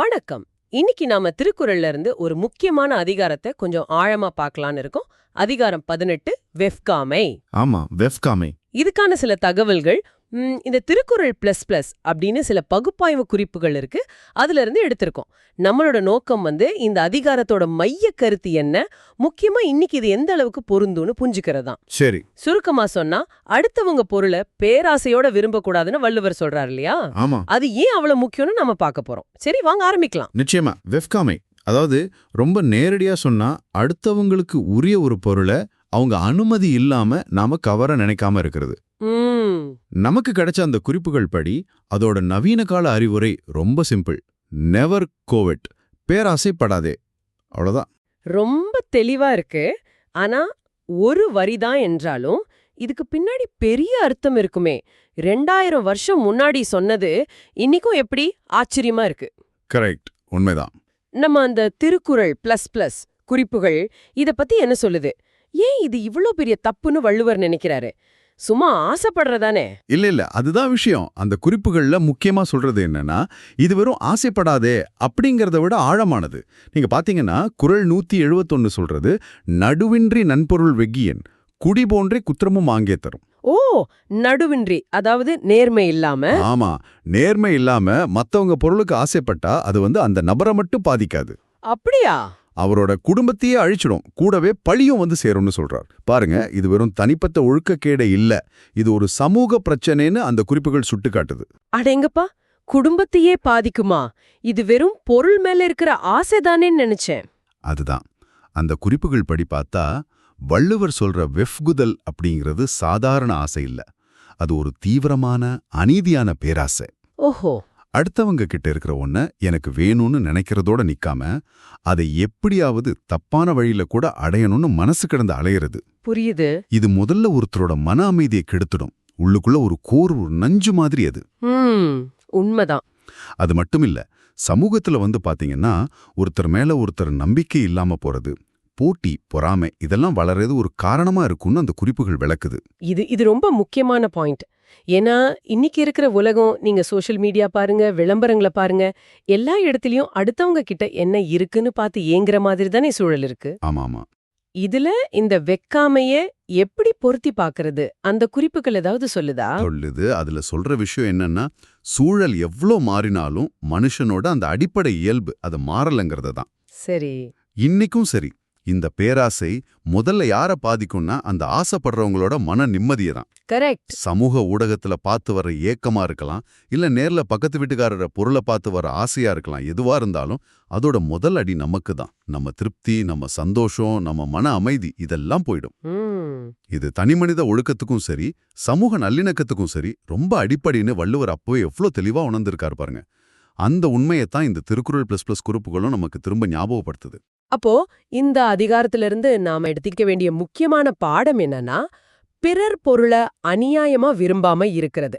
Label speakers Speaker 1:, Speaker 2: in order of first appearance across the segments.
Speaker 1: வணக்கம். இன்னைக்கு நாம திருக்குறள்ல இருந்து ஒரு முக்கியமான அதிகாரத்தை கொஞ்சம் ஆழமா பார்க்கலான்னு இருக்கோம். அதிகாரம் பதினெட்டு வெஃப்காமை.
Speaker 2: ஆமா வெஃப்காமை.
Speaker 1: இதுக்கான சில தகவல்கள் இந்த திருக்குறள் பிளஸ் பிளஸ் அப்படின்னு சில பகுப்பாய்வு குறிப்புகள் இருக்கு. அதுல இருந்து எடுத்திருக்கோம். நம்மளோட நோக்கம் வந்து இந்த அதிகாரத்தோட மைய கருத்து என்ன? முக்கியமா இன்னைக்கு இது எந்த அளவுக்கு பொருந்தும்னு புரிஞ்சுக்கிறதாம்
Speaker 2: சரி.
Speaker 1: சுருக்கமா சொன்னா அடுத்தவங்க பொருளை பேராசையோட விரும்பக்கூடாதுன்னு வள்ளுவர் சொல்றாரு இல்லையா?
Speaker 2: ஆமா.
Speaker 1: அது ஏன் அவ்வளவு முக்கியம்னு நம்ம பார்க்க போறோம். சரி வாங்க ஆரம்பிக்கலாம்.
Speaker 2: நிச்சயமா. வெஃப்காமை. அதாவது ரொம்ப நேரடியா சொன்னா அடுத்தவங்களுக்கு உரிய ஒரு பொருளை அவங்க அனுமதி இல்லாம நாம கவர நினைக்காம இருக்கிறது. நமக்கு கிடைச்ச அந்த குறிப்புகள் படி அதோட நவீன கால அறிவுரை ரொம்ப சிம்பிள் நெவர் கோவிட் பேராசைப்படாதே. அவ்வளவுதான்.
Speaker 1: ரொம்ப தெளிவா இருக்கு. ஆனா ஒரு வரிதான் என்றாலும் இதுக்கு பின்னாடி பெரிய அர்த்தம் இருக்குமே. ரெண்டாயிரம் வருஷம் முன்னாடி சொன்னது இன்னிக்கும் எப்படி ஆச்சரியமா இருக்கு.
Speaker 2: கரெக்ட் உண்மைதான்.
Speaker 1: நம்ம அந்த திருக்குறள் பிளஸ் பிளஸ் குறிப்புகள் இத பத்தி என்ன சொல்லுது? ஏன் இது இவ்ளோ பெரிய தப்புன்னு வள்ளுவர் நினைக்கிறாரு? சும்மா ஆசைப்படுறதானே?
Speaker 2: இல்ல இல்ல. அதுதான் விஷயம். அந்த குறிப்புகள்ல முக்கியமா சொல்றது என்னன்னா இது வெறும் ஆசைப்படாதே அப்படிங்கறத விட ஆழமானது. நீங்க பாத்தீங்கன்னா குறள் நூத்தி எழுவத்தொன்னு சொல்றது நடுவின்றி நன்பொருள் வெக்கியன் குடி போன்றே குற்றமும் ஆங்கே தரும்.
Speaker 1: ஓ நடுவின்றி. அதாவது நேர்மை இல்லாம?
Speaker 2: ஆமா. நேர்மை இல்லாம மத்தவங்க பொருளுக்கு ஆசைப்பட்டா அது வந்து அந்த நபரை மட்டும் பாதிக்காது.
Speaker 1: அப்படியா?
Speaker 2: அவரோட குடும்பத்தையே அழிச்சிடும். கூடவே பழியும் வந்து சேரும்னு சொல்றார். பாருங்க இது வெறும் தனிப்பட்ட ஒழுக்கக்கேடை இல்ல. இது ஒரு சமூக பிரச்சனைன்னு அந்த குறிப்புகள் சுட்டுக்காட்டுது.
Speaker 1: அடேங்கப்பா குடும்பத்தையே பாதிக்குமா? இது வெறும் பொருள் மேல இருக்கிற ஆசைதானேன்னு நினைச்சேன்.
Speaker 2: அதுதான். அந்த குறிப்புகள் படி பார்த்தா வள்ளுவர் சொல்ற வெஃப்குதல் அப்படிங்கிறது சாதாரண ஆசை இல்ல. அது ஒரு தீவிரமான அநீதியான பேராசை.
Speaker 1: ஓஹோ.
Speaker 2: அடுத்தவங்க கிட்ட இருக்கிற ஒன்ன எனக்கு வேணும்னு நினைக்கிறதோட நிக்காம அதை எப்படியாவது தப்பான வழியில கூட அடையணும்னு மனசு கிடந்து அலையிறது.
Speaker 1: புரியுது.
Speaker 2: இது முதல்ல ஒருத்தரோட மன அமைதியை கெடுத்துடும். உள்ளுக்குள்ள ஒரு கோர் ஒரு நஞ்சு மாதிரி அது.
Speaker 1: உண்மைதான்.
Speaker 2: அது மட்டும் இல்ல சமூகத்துல வந்து பாத்தீங்கன்னா ஒருத்தர் மேல ஒருத்தர் நம்பிக்கை இல்லாம போறது போட்டி பொறாமை இதெல்லாம் வளர்றது ஒரு காரணமா இருக்கும்னு அந்த குறிப்புகள் விளக்குது.
Speaker 1: இது இது ரொம்ப முக்கியமான பாயிண்ட். ஏன்னா இன்னைக்கு இருக்கிற உலகம் நீங்க சோஷியல் மீடியா பாருங்க விளம்பரங்களை பாருங்க எல்லா இடத்துலயும் அடுத்தவங்க கிட்ட என்ன இருக்குன்னு பார்த்து ஏங்குற மாதிரி தானே சூழல் இருக்கு.
Speaker 2: ஆமா ஆமா
Speaker 1: இதுல இந்த வெக்காமைய எப்படி பொருத்தி பார்க்கறது? அந்த குறிப்புகள் ஏதாவது சொல்லுதா?
Speaker 2: சொல்லுது. அதுல சொல்ற விஷயம் என்னன்னா சூழல் எவ்ளோ மாறினாலும் மனுஷனோட அந்த அடிப்படை இயல்பு அது மாறலங்கிறது தான்
Speaker 1: சரி.
Speaker 2: இன்னைக்கும் சரி. இந்த பேராசை முதல்ல யார பாதிக்கும்னா அந்த ஆசைப்படுறவங்களோட மன நிம்மதியை தான்
Speaker 1: கரெக்ட்
Speaker 2: சமூக ஊடகத்துல பார்த்து வர ஏக்கமா இருக்கலாம் இல்ல நேர்ல பக்கத்து வீட்டுக்காரர பொருளை பார்த்து வர ஆசையா இருக்கலாம் எதுவா இருந்தாலும் அதோட முதல் அடி நமக்கு தான் நம்ம திருப்தி நம்ம சந்தோஷம் நம்ம மன அமைதி இதெல்லாம் போயிடும். இது தனிமனித ஒழுக்கத்துக்கும் சரி சமூக நல்லிணக்கத்துக்கும் சரி ரொம்ப அடிப்படைன்னு வள்ளுவர் அப்பவே எவ்வளோ தெளிவா உணர்ந்திருக்காரு பாருங்க. அந்த உண்மையைத்தான் இந்த திருக்குறள் பிளஸ் பிளஸ் குறிப்புகளும் நமக்கு திரும்ப ஞாபகப்படுத்துது.
Speaker 1: அப்போ இந்த அதிகாரத்திலிருந்து நாம எடுத்துக்க வேண்டிய முக்கியமான பாடம் என்னன்னா பிறர் பொருளை அநியாயமா விரும்பாம இருக்கிறது.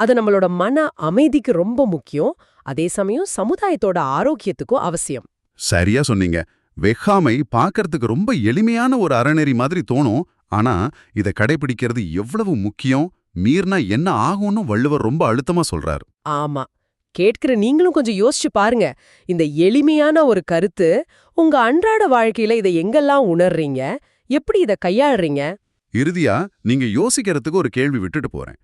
Speaker 1: அது நம்மளோட மன அமைதிக்கு ரொம்ப முக்கியம். அதே சமயம் சமுதாயத்தோட ஆரோக்கியத்துக்கும் அவசியம்.
Speaker 2: சரியா சொன்னீங்க. வெகாமை பார்க்கறதுக்கு ரொம்ப எளிமையான ஒரு அறநெறி மாதிரி தோணும். ஆனா இதை கடைபிடிக்கிறது எவ்வளவு முக்கியம்? மீறினா என்ன ஆகும்னு வள்ளுவர் ரொம்ப அழுத்தமா சொல்றாரு.
Speaker 1: ஆமா. கேட்கிற நீங்களும் கொஞ்சம் யோசிச்சு பாருங்க. இந்த எளிமையான ஒரு கருத்து உங்க அன்றாட வாழ்க்கையில இதை எங்கெல்லாம் உணர்றீங்க? எப்படி இதை கையாளுறீங்க?
Speaker 2: இறுதியா நீங்க யோசிக்கிறதுக்கு ஒரு கேள்வி விட்டுட்டு போறேன்.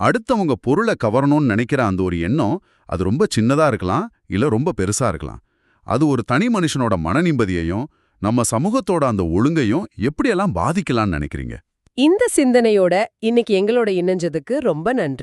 Speaker 2: அடுத்தவங்க பொருளை கவரணும்னு நினைக்கிற அந்த ஒரு எண்ணம் அது ரொம்ப சின்னதா இருக்கலாம் இல்ல ரொம்ப பெருசா இருக்கலாம். அது ஒரு தனி மனுஷனோட மன நிம்மதியையும் நம்ம சமூகத்தோட அந்த ஒழுங்கையும் எப்படியெல்லாம் பாதிக்கலாம்னு நினைக்கிறீங்க?
Speaker 1: இந்த சிந்தனையோட இன்னைக்கு எங்களோட இணைஞ்சதுக்கு ரொம்ப நன்றி.